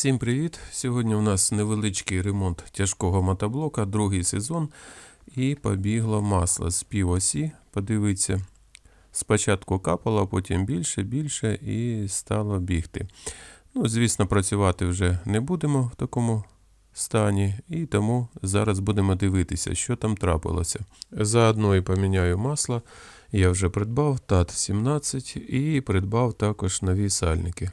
Всім привіт! Сьогодні у нас невеличкий ремонт тяжкого мотоблока, другий сезон. І побігло масло з півосі. Подивіться, спочатку капало, потім більше, більше і стало бігти. Ну, звісно, працювати вже не будемо в такому стані, і тому зараз будемо дивитися, що там трапилося. Заодно і поміняю масло. Я вже придбав ТАТ 17 і придбав також нові сальники.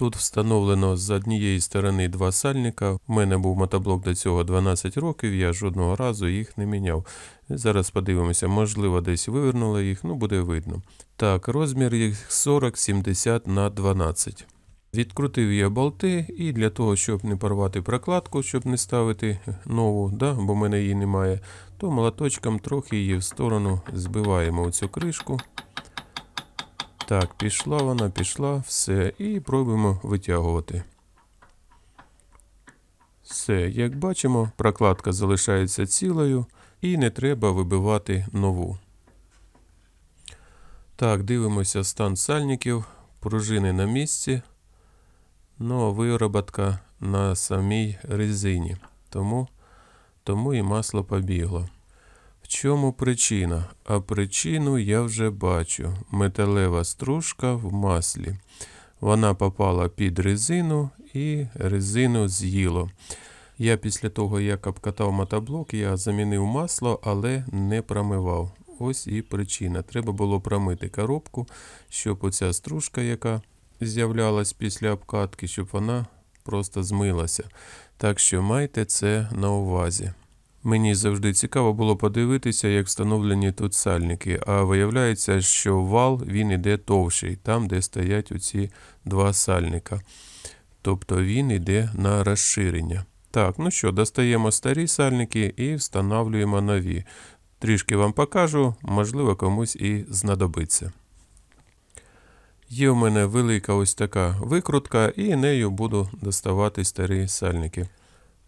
Тут встановлено з однієї сторони два сальника. У мене був мотоблок до цього 12 років, я жодного разу їх не міняв. Зараз подивимося, можливо, десь вивернуло їх, ну буде видно. Так, розмір їх 40-70 на 12. Відкрутив я болти, і для того, щоб не порвати прокладку, щоб не ставити нову, да, бо в мене її немає, то молоточком трохи її в сторону збиваємо оцю кришку. Так, пішла вона, пішла, все. І пробуємо витягувати. Все, як бачимо, прокладка залишається цілою і не треба вибивати нову. Так, дивимося стан сальників, пружини на місці, ну а вироботка на самій резині. Тому, тому і масло побігло. Чому причина? А причину я вже бачу. Металева стружка в маслі. Вона попала під резину і резину з'їло. Я після того, як обкатав мотоблок, я замінив масло, але не промивав. Ось і причина. Треба було промити коробку, щоб оця стружка, яка з'являлась після обкатки, щоб вона просто змилася. Так що майте це на увазі. Мені завжди цікаво було подивитися, як встановлені тут сальники, а виявляється, що вал він іде товщий, там, де стоять оці два сальника. Тобто він іде на розширення. Так, ну що, достаємо старі сальники і встановлюємо нові. Трішки вам покажу, можливо, комусь і знадобиться. Є у мене велика ось така викрутка, і нею буду доставати старі сальники.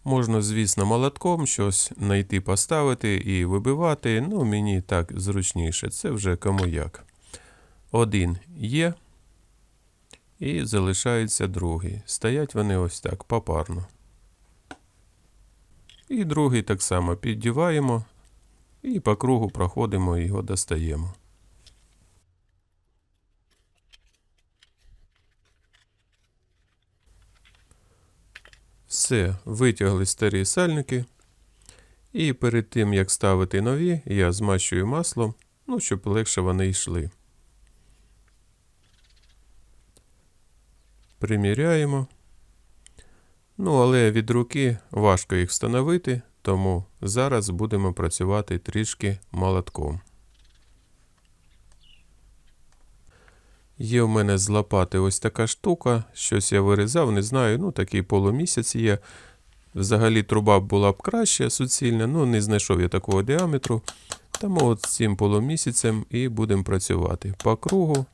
Можна, звісно, молотком щось знайти, поставити і вибивати, ну мені так зручніше, це вже кому як. Один є, і залишається другий. Стоять вони ось так попарно. І другий так само піддіваємо і по кругу проходимо його достаємо. Все, витягли старі сальники. І перед тим, як ставити нові, я змащую маслом, ну, щоб легше вони йшли. Приміряємо. Ну, але від руки важко їх встановити, тому зараз будемо працювати трішки молотком. Є в мене з лопати ось така штука, щось я вирізав, не знаю, ну такий полумісяць є. Взагалі труба була б краще суцільна, ну не знайшов я такого діаметру. Тому от цим полумісяцем і будемо працювати. По кругу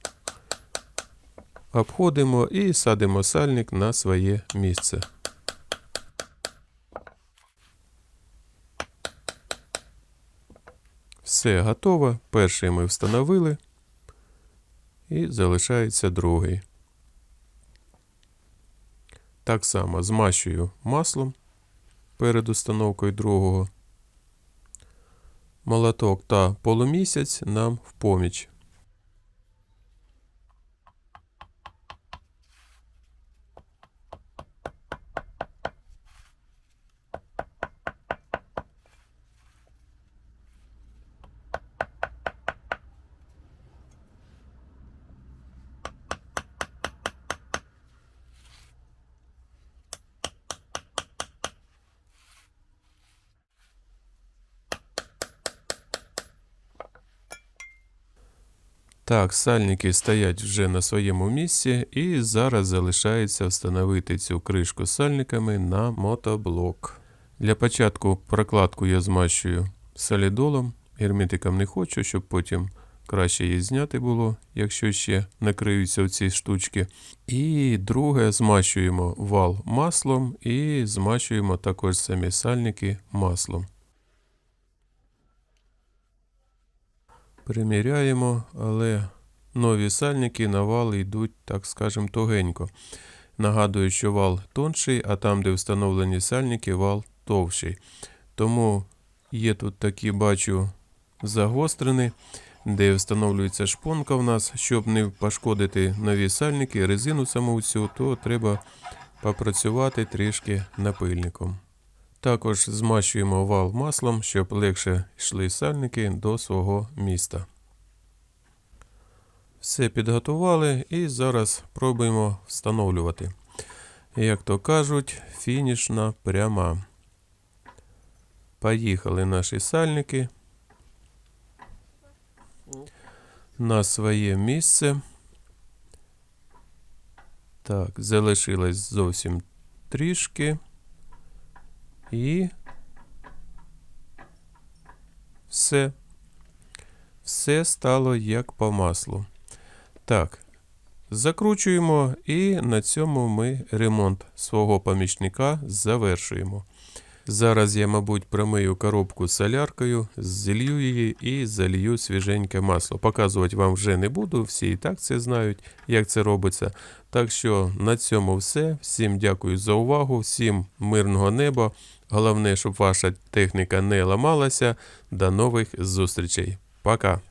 обходимо і садимо сальник на своє місце. Все готово. Перший ми встановили. І залишається другий. Так само змащую маслом перед установкою другого. Молоток та полумісяць нам в поміч. Так, сальники стоять вже на своєму місці, і зараз залишається встановити цю кришку сальниками на мотоблок. Для початку прокладку я змащую солідолом, герметиком не хочу, щоб потім краще її зняти було, якщо ще накриються ці штучки. І друге, змащуємо вал маслом і змащуємо також самі сальники маслом. Приміряємо, але нові сальники на вал йдуть, так скажем, тугенько. Нагадую, що вал тонший, а там, де встановлені сальники, вал товщий. Тому є тут такі, бачу, загострені, де встановлюється шпонка в нас, щоб не пошкодити нові сальники, резину саму всю, то треба попрацювати трішки напильником. Також змащуємо вал маслом, щоб легше йшли сальники до свого міста. Все підготували і зараз пробуємо встановлювати. Як то кажуть, фінішна пряма. Поїхали наші сальники на своє місце. Так, залишилось зовсім трішки. І все. Все стало як по маслу. Так, закручуємо і на цьому ми ремонт свого помічника завершуємо. Зараз я, мабуть, промию коробку з соляркою, зілью її і залью свіженьке масло. Показувати вам вже не буду, всі і так це знають, як це робиться. Так що на цьому все. Всім дякую за увагу, всім мирного неба. Головне, щоб ваша техніка не ламалася. До нових зустрічей. Пока!